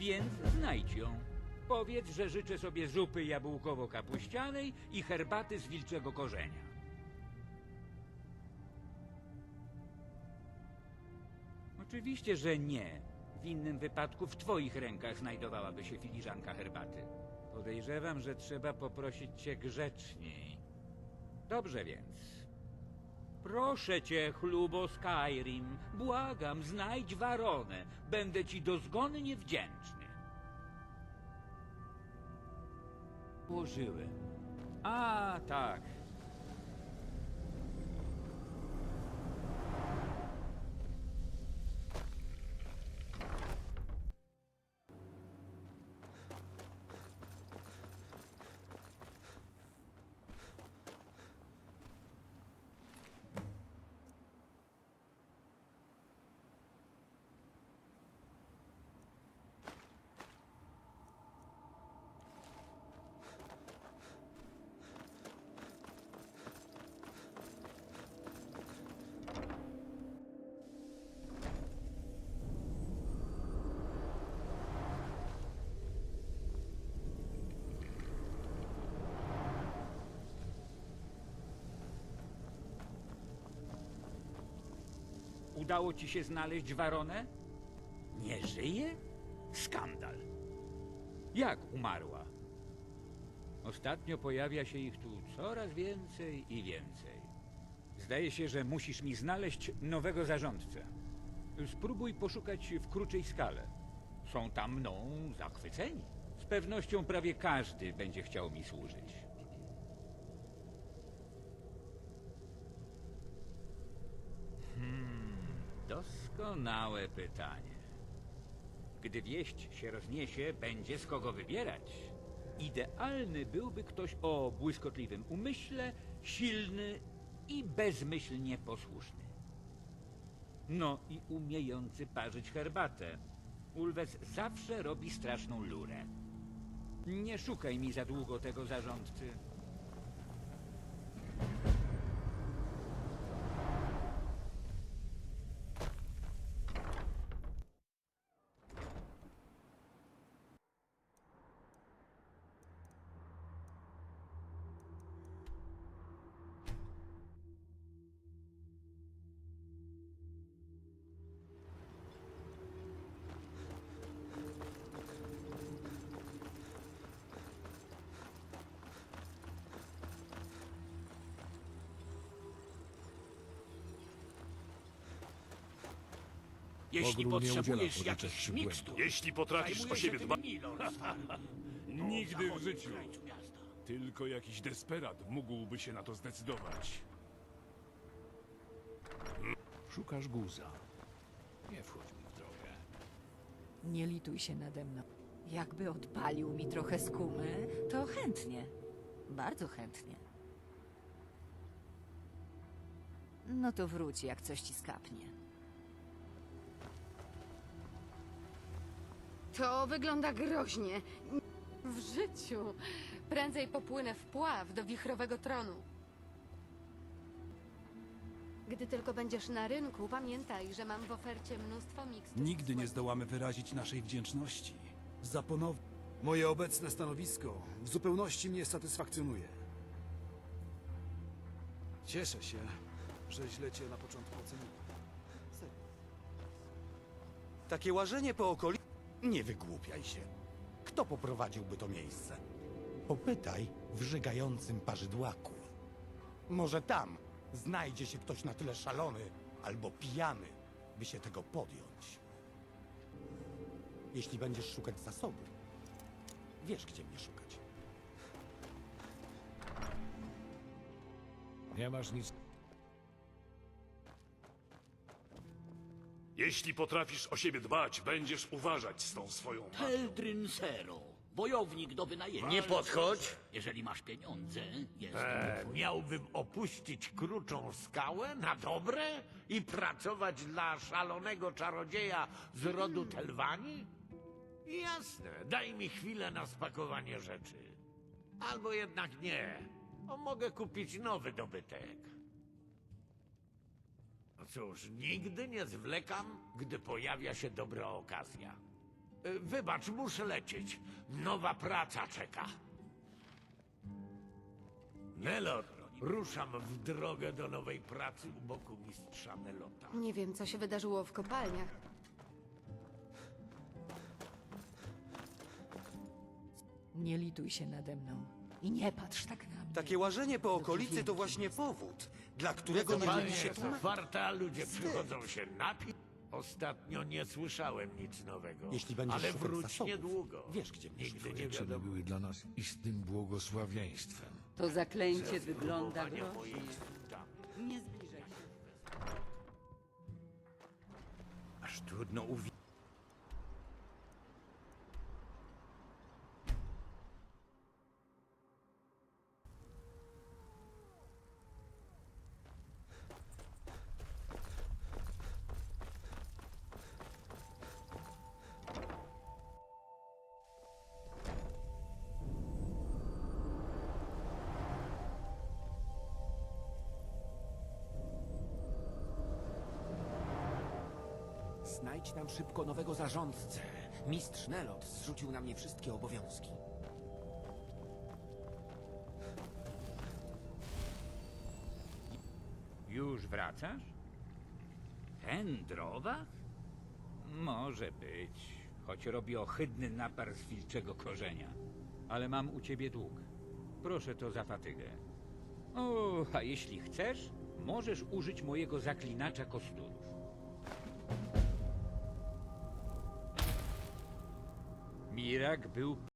Więc znajdź ją. Powiedz, że życzę sobie zupy jabłkowo-kapuścianej i herbaty z wilczego korzenia. Oczywiście, że nie. W innym wypadku w twoich rękach znajdowałaby się filiżanka herbaty. Podejrzewam, że trzeba poprosić cię grzeczniej. Dobrze więc. Proszę cię, chlubo Skyrim, błagam, znajdź Waronę. Będę ci dozgonnie wdzięczny. Ułożyłem. A, tak. Udało ci się znaleźć Waronę? Nie żyje? Skandal. Jak umarła? Ostatnio pojawia się ich tu coraz więcej i więcej. Zdaje się, że musisz mi znaleźć nowego zarządcę. Spróbuj poszukać w krócej skale. Są tam mną zachwyceni. Z pewnością prawie każdy będzie chciał mi służyć. Doskonałe pytanie. Gdy wieść się rozniesie, będzie z kogo wybierać. Idealny byłby ktoś o błyskotliwym umyśle, silny i bezmyślnie posłuszny. No i umiejący parzyć herbatę. Ulwes zawsze robi straszną lurę. Nie szukaj mi za długo tego zarządcy. Jeśli Ogólnie potrzebujesz jakichś mikstur, Jeśli potrafisz o zajmuję siebie dbać, tym Milon, stary. Nigdy w życiu. Krańcu miasta. Tylko jakiś desperat mógłby się na to zdecydować. Szukasz guza. Nie wchodź mi w drogę. Nie lituj się nade mną. Jakby odpalił mi trochę skumy, to chętnie. Bardzo chętnie. No to wróć, jak coś ci skapnie. To wygląda groźnie. W życiu. Prędzej popłynę w pław do wichrowego tronu. Gdy tylko będziesz na rynku, pamiętaj, że mam w ofercie mnóstwo mikstur. Nigdy nie zdołamy wyrazić naszej wdzięczności. Za ponow... Moje obecne stanowisko w zupełności mnie satysfakcjonuje. Cieszę się, że źle cię na początku oceniłem. Takie łażenie po okolicy... Nie wygłupiaj się. Kto poprowadziłby to miejsce? Popytaj w żygającym parzydłaku. Może tam znajdzie się ktoś na tyle szalony albo pijany, by się tego podjąć. Jeśli będziesz szukać zasobu, wiesz, gdzie mnie szukać. Nie masz nic. Jeśli potrafisz o siebie dbać, będziesz uważać z tą swoją magią. Eldryn Zero, wojownik do wynajęcia. Nie podchodź. Jeżeli masz pieniądze, jest E, miałbym opuścić kruczą skałę na dobre i pracować dla szalonego czarodzieja z rodu Telwani? Jasne, daj mi chwilę na spakowanie rzeczy. Albo jednak nie. O, mogę kupić nowy dobytek. No cóż, nigdy nie zwlekam, gdy pojawia się dobra okazja. E, Wybacz, muszę lecieć. Nowa praca czeka. Nelor, ruszam w drogę do nowej pracy u boku mistrza Nelota. Nie wiem, co się wydarzyło w kopalniach. Nie lituj się nade mną. I nie patrz tak na mnie. Takie łażenie po okolicy to właśnie powód, dla którego nie Kopalnia lubi się jest tłumaczyć. otwarta, ludzie przychodzą się napić. Ostatnio nie słyszałem nic nowego. Jeśli będziesz ale szukać wróć zasobów, niedługo. wiesz, gdzie mnie Nigdy nie Czyny wiadomo. były dla nas istnym błogosławieństwem. To zaklęcie wygląda groźnie. Nie zbliżaj się. Aż trudno uwierzyć. Znajdź nam szybko nowego zarządcę. Mistrz Nelot zrzucił na mnie wszystkie obowiązki. Już wracasz? Wędrowa? Może być, choć robi ohydny napar z wilczego korzenia. Ale mam u ciebie dług. Proszę to za fatygę. O, a jeśli chcesz, możesz użyć mojego zaklinacza kosturów. Mirak był